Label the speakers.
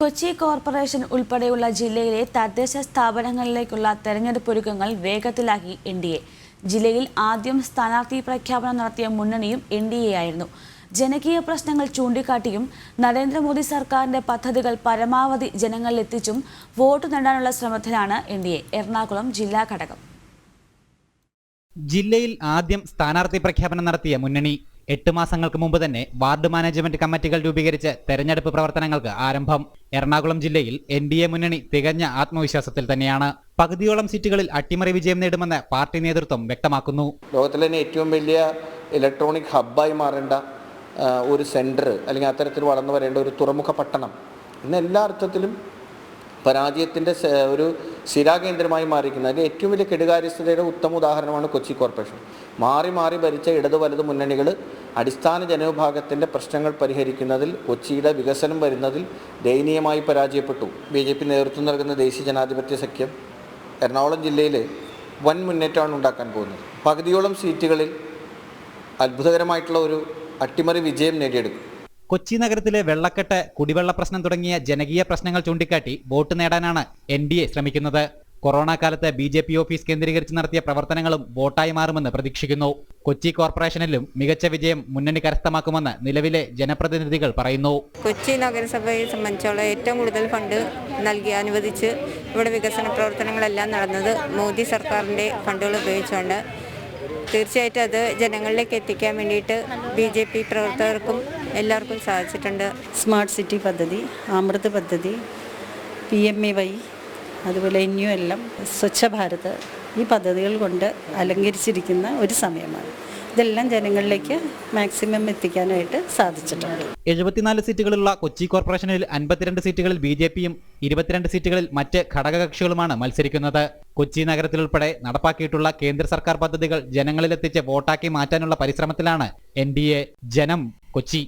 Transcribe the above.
Speaker 1: Kochi corporation ഉൾപ്പെടെയുള്ള ജില്ലയിലെ തദ്ദേശ സ്ഥാപനങ്ങളിലേക്കുള്ള തെരഞ്ഞെടുപ്പ് ഒരുക്കങ്ങൾ വേഗത്തിലാക്കി എൻ ഡി എ. ജില്ലയിൽ ആദ്യം സ്ഥാനാർത്ഥി പ്രഖ്യാപനം നടത്തിയ മുന്നണിയും എൻ ഡി എ ആയിരുന്നു. ജനകീയ പ്രശ്നങ്ങൾ ചൂണ്ടിക്കാട്ടിയും നരേന്ദ്രമോദി സർക്കാരിന്റെ പദ്ധതികൾ പരമാവധി ജനങ്ങളിലെത്തിച്ചും വോട്ട് നേടാനുള്ള ശ്രമത്തിലാണ് എൻ ഡി എ. എറണാകുളം ജില്ലാ ഘടകം.
Speaker 2: ജില്ലയിൽ ആദ്യം സ്ഥാനാർത്ഥി പ്രഖ്യാപനം നടത്തിയ മുന്നണി എട്ട് മാസങ്ങൾക്ക് മുമ്പ് തന്നെ വാർഡ് മാനേജ്മെന്റ് കമ്മിറ്റികൾ രൂപീകരിച്ച് തെരഞ്ഞെടുപ്പ് പ്രവർത്തനങ്ങൾക്ക് ആരംഭം. എറണാകുളം ജില്ലയിൽ എൻ ഡി എ മുന്നണി തികഞ്ഞ ആത്മവിശ്വാസത്തിൽ തന്നെയാണ്. പകുതിയോളം സീറ്റുകളിൽ അട്ടിമറി വിജയം നേടുമെന്ന് പാർട്ടി നേതൃത്വം വ്യക്തമാക്കുന്നു.
Speaker 3: ലോകത്തിലെ തന്നെ ഏറ്റവും വലിയ ഇലക്ട്രോണിക് ഹബ്ബായി മാറേണ്ട ഒരു സെന്റർ അല്ലെങ്കിൽ അത്തരത്തിൽ വളർന്നു വരേണ്ട ഒരു തുറമുഖ പട്ടണം. ഇന്ന് എല്ലാ അർത്ഥത്തിലും പരാജയത്തിന്റെ ഒരു സ്ഥിരാകേന്ദ്രമായി മാറിയിരിക്കുന്നത് അതിന്റെ ഏറ്റവും വലിയ കെടുകാര്യസ്ഥതയുടെ ഉത്തമ ഉദാഹരണമാണ് കൊച്ചി കോർപ്പറേഷൻ. മാറി മാറി ഭരിച്ച ഇടതു വലതു മുന്നണികൾ അടിസ്ഥാന ജനവിഭാഗത്തിന്റെ പ്രശ്നങ്ങൾ പരിഹരിക്കുന്നതിൽ കൊച്ചിയുടെ വികസനം വരുന്നതിൽ ദയനീയമായി പരാജയപ്പെട്ടു. ബി ജെ പി നേതൃത്വം നൽകുന്ന ദേശീയ ജനാധിപത്യ സഖ്യം എറണാകുളം ജില്ലയിൽ വൻ മുന്നേറ്റമാണ് ഉണ്ടാക്കാൻ പോകുന്നത്. പകുതിയോളം സീറ്റുകളിൽ അത്ഭുതകരമായിട്ടുള്ള ഒരു അട്ടിമറി വിജയം നേടിയെടുക്കും.
Speaker 2: കൊച്ചി നഗരത്തിലെ വെള്ളക്കെട്ട് കുടിവെള്ള പ്രശ്നം തുടങ്ങിയ ജനകീയ പ്രശ്നങ്ങൾ ചൂണ്ടിക്കാട്ടി വോട്ട് നേടാനാണ് എൻ ഡി എ ശ്രമിക്കുന്നത്. കൊറോണ കാലത്ത് ബി ജെ പി ഓഫീസ് കേന്ദ്രീകരിച്ച് നടത്തിയ പ്രവർത്തനങ്ങളും വോട്ടായി മാറുമെന്ന് പ്രതീക്ഷിക്കുന്നു. കൊച്ചി കോർപ്പറേഷനിലും മികച്ച വിജയം മുന്നണി കരസ്ഥമാക്കുമെന്ന് നിലവിലെ ജനപ്രതിനിധികൾ പറയുന്നു.
Speaker 4: കൊച്ചി നഗരസഭയെ സംബന്ധിച്ചോളം ഏറ്റവും കൂടുതൽ ഫണ്ട് നൽകി അനുവദിച്ച് ഇവിടെ വികസന പ്രവർത്തനങ്ങളെല്ലാം നടന്നത് മോദി സർക്കാരിന്റെ ഫണ്ടുകൾ ഉപയോഗിച്ചുകൊണ്ട് തീർച്ചയായിട്ടും അത് ജനങ്ങളിലേക്ക് എത്തിക്കാൻ വേണ്ടിയിട്ട് ബി ജെ പി പ്രവർത്തകർക്കും എല്ലാവർക്കും സാധിച്ചിട്ടുണ്ട്.
Speaker 5: സ്മാർട്ട് സിറ്റി പദ്ധതി അമൃത് പദ്ധതി പി എം എ വൈ അതുപോലെ എൻ യു എല്ലാം സ്വച്ഛ ഭാരത് ഈ പദ്ധതികൾ കൊണ്ട് അലങ്കരിച്ചിരിക്കുന്ന ഒരു സമയമാണ്. ഇതെല്ലാം ജനങ്ങളിലേക്ക് മാക്സിമം എത്തിക്കാനായിട്ട് സാധിച്ചിട്ടുണ്ട്.
Speaker 2: എഴുപത്തിനാല് സീറ്റുകളുള്ള കൊച്ചി കോർപ്പറേഷനിൽ അൻപത്തിരണ്ട് സീറ്റുകളിൽ ബി ജെ പിയും ഇരുപത്തിരണ്ട് സീറ്റുകളിൽ മറ്റ് ഘടകകക്ഷികളുമാണ് മത്സരിക്കുന്നത്. കൊച്ചി നഗരത്തിലുൾപ്പെടെ നടപ്പാക്കിയിട്ടുള്ള കേന്ദ്ര സർക്കാർ പദ്ധതികൾ ജനങ്ങളിലെത്തിച്ച് വോട്ടാക്കി മാറ്റാനുള്ള പരിശ്രമത്തിലാണ് എൻ ജനം കൊച്ചി.